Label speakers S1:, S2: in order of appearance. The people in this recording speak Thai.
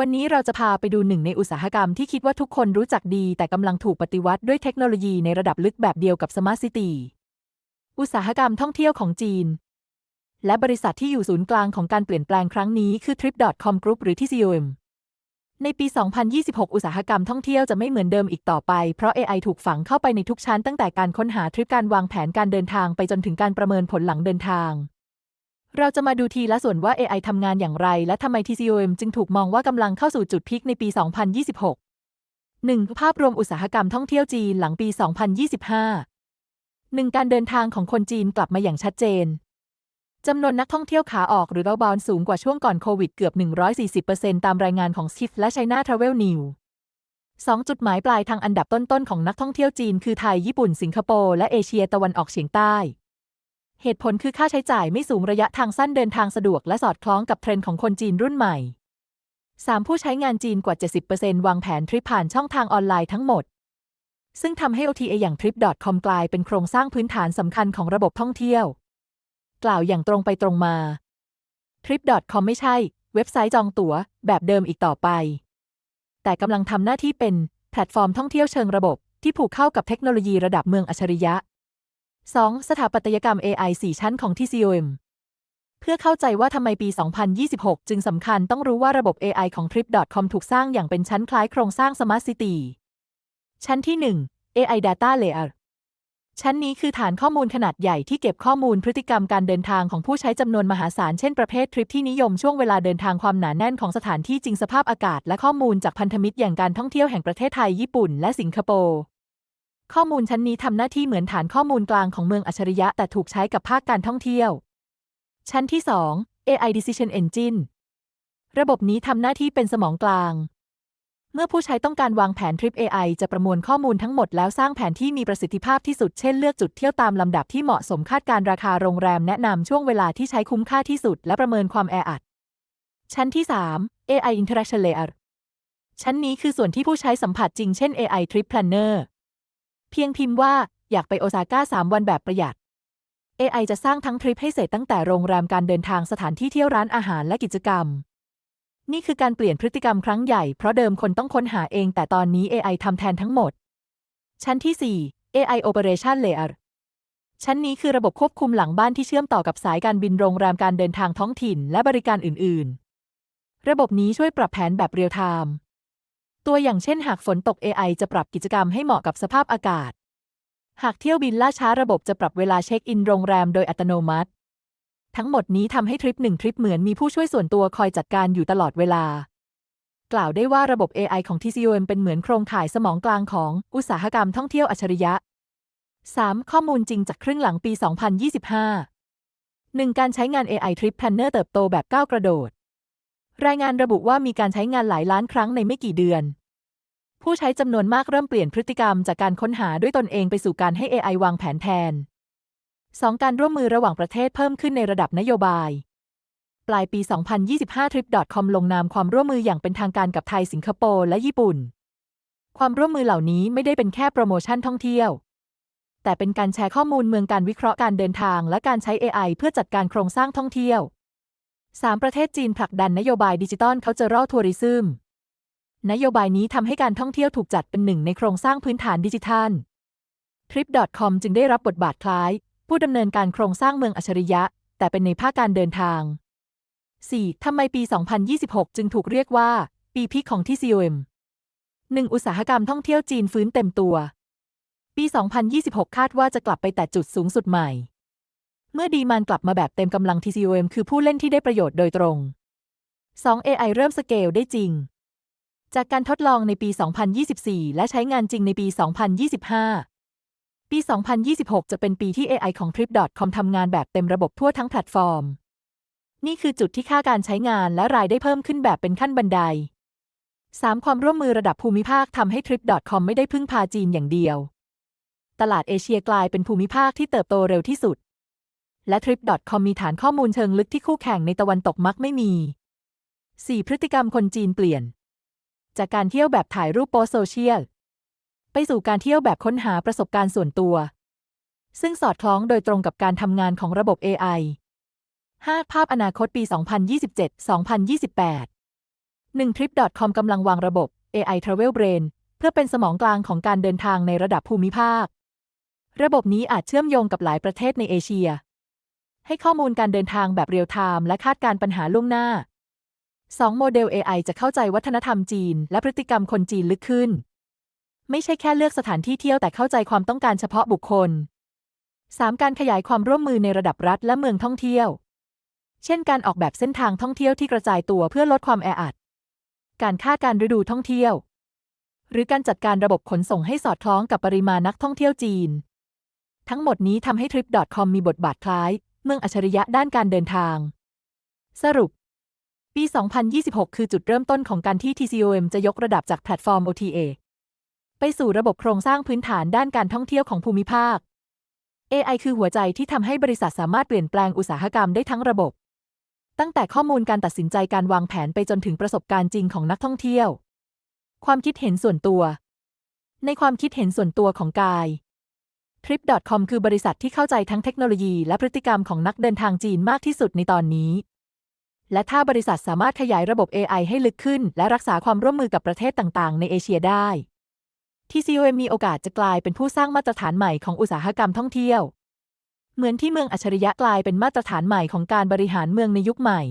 S1: วันนี้เราจะพาไปดูหนึ่งในอุตสาหกรรมที่คิดว่าทุกคนรู้จักดี แต่กำลังถูกปฏิวัติด้วยเทคโนโลยีในระดับลึกแบบเดียวกับสมาร์ทซิตี้อุตสาหกรรมท่องเที่ยวของจีน และบริษัทที่อยู่ศูนย์กลางของการเปลี่ยนแปลงครั้งนี้คือ Trip.com Group หรือ TCOM ในปี 2026 อุตสาหกรรมท่องเที่ยวจะไม่เหมือนเดิมอีกต่อไป เพราะ AI ถูกฝังเข้าไปในทุกชั้นตั้งแต่การค้นหาทริปการวางแผนการเดินทางไปจนถึงการประเมินผลหลังเดินทาง เราจะมาดูทีละส่วนว่า AI ทำงานอย่างไร และทำไม TCOM จึงถูกมองว่ากำลังเข้าสู่จุดพีคในปี 2026 1. ภาพรวมอุตสาหกรรมท่องเที่ยวจีนหลังปี 2025 1. การเดินทางของคนจีนกลับมาอย่างชัดเจน จำนวนนักท่องเที่ยวขาออกหรือ outbound สูงกว่าช่วงก่อนโควิดเกือบ 140%ตามรายงานของ Skift และ China Travel News 2 จุดหมายปลายทางอันดับต้นๆ ของนักท่องเที่ยวจีน คือไทย ญี่ปุ่น สิงคโปร์ และเอเชียตะวันออกเฉียงใต้ เหตุผลคือค่าใช้จ่ายไม่สูงระยะทางสั้นเดินทางสะดวกและสอดคล้องกับเทรนด์ของคนจีนรุ่นใหม่ 3. ผู้ใช้งานจีนกว่า 70%วางแผนทริปผ่านช่องทางออนไลน์ทั้งหมด ซึ่งทำให้ OTA อย่าง Trip.com กลายเป็นโครงสร้างพื้นฐานสำคัญของระบบท่องเที่ยว กล่าวอย่างตรงไปตรงมา Trip.com ไม่ใช่ เว็บไซต์จองตั๋ว แบบเดิมอีกต่อไป แต่กำลังทำหน้าที่เป็น แพลตฟอร์มท่องเที่ยวเชิงระบบที่ผูกเข้ากับเทคโนโลยีระดับเมืองอัจฉริยะ 2. สถาปัตยกรรม AI 4 ชั้นของ TCOM เพื่อเข้าใจว่าทำไมปี 2026 จึงสำคัญต้องรู้ว่าระบบ AI ของ Trip.com ถูกสร้างอย่างเป็นชั้นคล้ายโครงสร้าง Smart City ชั้นที่ 1 AI Data Layer ชั้นนี้คือฐานข้อมูลขนาดใหญ่ที่เก็บข้อมูลพฤติกรรมการเดินทางของผู้ใช้จำนวนมหาศาล เช่นประเภททริปที่นิยมช่วงเวลาเดินทางความหนาแน่นของสถานที่จริงสภาพอากาศ และข้อมูลจากพันธมิตรอย่างการท่องเที่ยวแห่งประเทศไทยญี่ปุ่น และสิงคโปร์ ข้อมูลชั้นนี้ทำหน้าที่เหมือนฐานข้อมูลกลางของเมืองอัจฉริยะแต่ถูกใช้กับภาคการท่องเที่ยว ชั้นที่ 2 AI Decision Engine ระบบนี้ทำหน้าที่เป็นสมองกลาง เมื่อผู้ใช้ต้องการวางแผนทริป AI จะประมวลข้อมูลทั้งหมดแล้วสร้างแผนที่มีประสิทธิภาพที่สุด เช่นเลือกจุดเที่ยวตามลำดับที่เหมาะสมคาดการราคาโรงแรมแนะนำช่วงเวลาที่ใช้คุ้มค่าที่สุด และประเมินความแออัด ชั้นที่ 3 AI Interaction Layer ชั้นนี้คือส่วนที่ผู้ใช้สัมผัสจริงเช่น AI Trip Planner เพียงพิมพ์ว่าอยากไปโอซาก้า3วันแบบประหยัด AI จะสร้างทั้งทริปให้เสร็จตั้งแต่โรงแรมการเดินทางสถานที่เที่ยวร้านอาหารและกิจกรรม นี่คือการเปลี่ยนพฤติกรรมครั้งใหญ่เพราะเดิมคนต้องค้นหาเองแต่ตอนนี้ AI ทำแทนทั้งหมด ชั้นที่ 4 AI Operation Layer ชั้นนี้คือระบบควบคุมหลังบ้านที่เชื่อมต่อกับสายการบินโรงแรมการเดินทางท้องถิ่น และบริการอื่น ๆ ระบบนี้ช่วยปรับแผนแบบเรียลไทม์ ตัวอย่างเช่นหากฝนตก AI จะปรับกิจกรรมให้เหมาะกับสภาพอากาศ หากเที่ยวบินล่าช้าระบบจะปรับเวลาเช็คอินโรงแรมโดยอัตโนมัติ ทั้งหมดนี้ทำให้ทริปหนึ่งทริปเหมือนมีผู้ช่วยส่วนตัวคอยจัดการอยู่ตลอดเวลา กล่าวได้ว่าระบบ AI ของ TCOM เป็นเหมือนโครงข่ายสมองกลางของอุตสาหกรรมท่องเที่ยวอัจฉริยะ 3. ข้อมูลจริงจากครึ่งหลังปี 2025 1. การใช้งาน AI Trip Planner เติบโตแบบก้าวกระโดด รายงานระบุว่ามีการใช้งานหลายล้านครั้งในไม่กี่เดือน ผู้ใช้จำนวนมากเริ่มเปลี่ยนพฤติกรรมจากการค้นหาด้วยตนเองไปสู่การให้ AI วางแผนแทน 2. การร่วมมือระหว่างประเทศเพิ่มขึ้นในระดับนโยบาย ปลายปี 2025 Trip.com ลงนามความร่วมมืออย่างเป็นทางการกับไทยสิงคโปร์และญี่ปุ่น ความร่วมมือเหล่านี้ไม่ได้เป็นแค่โปรโมชั่นท่องเที่ยว แต่เป็นการแชร์ข้อมูลเมืองการวิเคราะห์การเดินทาง และการใช้ AI เพื่อจัดการโครงสร้างท่องเที่ยว 3. ประเทศจีนผลักดันนโยบายดิจิตอล Cultural Tourism นโยบายนี้ทำให้การท่องเที่ยวถูกจัดเป็นหนึ่งในโครงสร้างพื้นฐานดิจิทัล Trip.com จึงได้รับบทบาทคล้าย ผู้ดำเนินการโครงสร้างเมืองอัจฉริยะ แต่เป็นในภาคการเดินทาง 4. ทำไมปี 2026 จึงถูกเรียกว่า ปีพีคของ TCOM 1. อุตสาหกรรมท่องเที่ยวจีนฟื้นเต็มตัว ปี 2026 คาดว่าจะกลับไปแต่จุดสูงสุดใหม่ เมื่อดีมานกลับมาแบบเต็มกำลัง TCOM คือผู้เล่นที่ได้ประโยชน์โดยตรง 2. AI เริ่มสเกลได้จริง จากการทดลองในปี 2024 และใช้งานจริงในปี 2025 ปี 2026 จะเป็นปีที่ AI ของ Trip.com ทำงานแบบเต็มระบบทั่วทั้งแพลตฟอร์ม นี่คือจุดที่ค่าการใช้งานและรายได้เพิ่มขึ้นแบบเป็นขั้นบันได 3. ความร่วมมือระดับภูมิภาคทำให้ Trip.com ไม่ได้พึ่งพาจีนอย่างเดียว ตลาดเอเชียกลายเป็นภูมิภาคที่เติบโตเร็วที่สุด และ Trip.com มีฐานข้อมูลเชิงลึกที่คู่แข่งในตะวันตกมักไม่มี 4. พฤติกรรมคนจีนเปลี่ยน จากการเที่ยวแบบถ่ายรูปโพสโซเชียล ไปสู่การเที่ยวแบบค้นหาประสบการณ์ส่วนตัว ซึ่งสอดคล้องโดยตรงกับการทำงานของระบบ AI 5. ภาพอนาคตปี 2027-2028 1 Trip.com กำลังวางระบบ AI Travel Brain เพื่อเป็นสมองกลางของการเดินทางในระดับภูมิภาค ระบบนี้อาจเชื่อมโยงกับหลายประเทศในเอเชีย ให้ข้อมูลการเดินทางแบบเรียลไทม์และคาดการปัญหาล่วงหน้า 2 โมเดล AI จะเข้าใจวัฒนธรรมจีน และพฤติกรรมคนจีนลึกขึ้น ไม่ใช่แค่เลือกสถานที่เที่ยวแต่เข้าใจความต้องการเฉพาะบุคคล 3. การขยายความร่วมมือในระดับรัฐและเมืองท่องเที่ยว เช่นการออกแบบเส้นทางท่องเที่ยวที่กระจายตัวเพื่อลดความแออัด การคาดการฤดูท่องเที่ยว หรือการจัดการระบบขนส่งให้สอดคล้องกับปริมาณนักท่องเที่ยวจีน ทั้งหมดนี้ทำให้ Trip.com มีบทบาทคล้าย เมืองอัจฉริยะด้านการเดินทาง สรุป ปี 2026 คือจุดเริ่มต้นของการที่ TCOM จะยกระดับจากแพลตฟอร์ม OTA ไปสู่ระบบโครงสร้างพื้นฐานด้านการท่องเที่ยวของภูมิภาค AI คือหัวใจที่ทำให้บริษัทสามารถเปลี่ยนแปลงอุตสาหกรรมได้ทั้งระบบ ตั้งแต่ข้อมูลการตัดสินใจการวางแผนไปจนถึงประสบการณ์จริงของนักท่องเที่ยว ความคิดเห็นส่วนตัว ในความคิดเห็นส่วนตัวของกาย Trip.com คือบริษัทที่เข้าใจทั้งเทคโนโลยีและพฤติกรรมของนักเดินทางจีนมากที่สุดในตอนนี้ และถ้าบริษัทสามารถขยายระบบ AI ให้ลึกขึ้น และรักษาความร่วมมือกับประเทศต่างๆ ในเอเชียได้ TCOM มีโอกาสจะกลายเป็นผู้สร้างมาตรฐานใหม่ของอุตสาหกรรมท่องเที่ยว เหมือนที่เมืองอัจฉริยะกลายเป็นมาตรฐานใหม่ของการบริหารเมืองในยุคใหม่